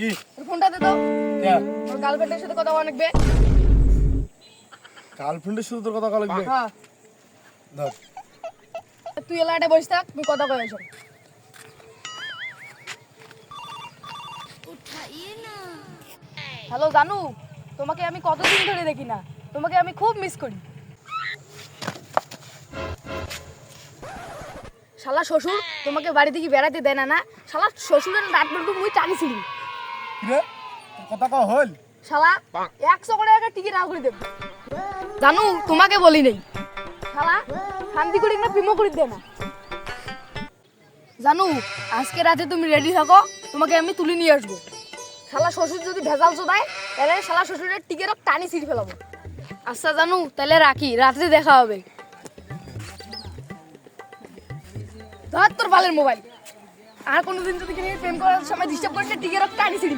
কি? ফোনটা দে তোর গার্লফ্রেন্ডের সাথে কথা অনেকবে গার্লফ্রেন্ডের সাথে তোর কথা কল লাগবে? হ্যাঁ। ধর। তুই এলাকাটা বসে থাক তুই কথা এসো হ্যালো জানু তোমাকে আমি কতদিন ধরে দেখি না? তোমাকে আমি খুব মিস করি। শালা শ্বশুর তোমাকে বাড়ি থেকে বেড়াতে দেয় না না? শালা শ্বশুরের বল্টু মুই টানিছিলি। রে কথা কও হল শালা একশো করে একটা টিকিট আউ করে দেব জানু তোমাকে বলি নেই। শালা শান্তি করে না প্রেমও করে দে না। জানু আজকে রাতে তুমি রেডি থাকো তোমাকে আমি তুলে নিয়ে আসব। শালা শ্বশুর যদি ভেজাল চোদায় তাহলে শালা শ্বশুরের টিকিট টানি ছিঁড়ে ফেলাবো। আচ্ছা জানু তাহলে রাখি রাত্রে দেখা হবে। ধর তোর বালের মোবাইল আর কোনোদিন যদি প্রেম করার সময় ডিস্টার্ব করলে টিকে রাখতে ছিঁড়ি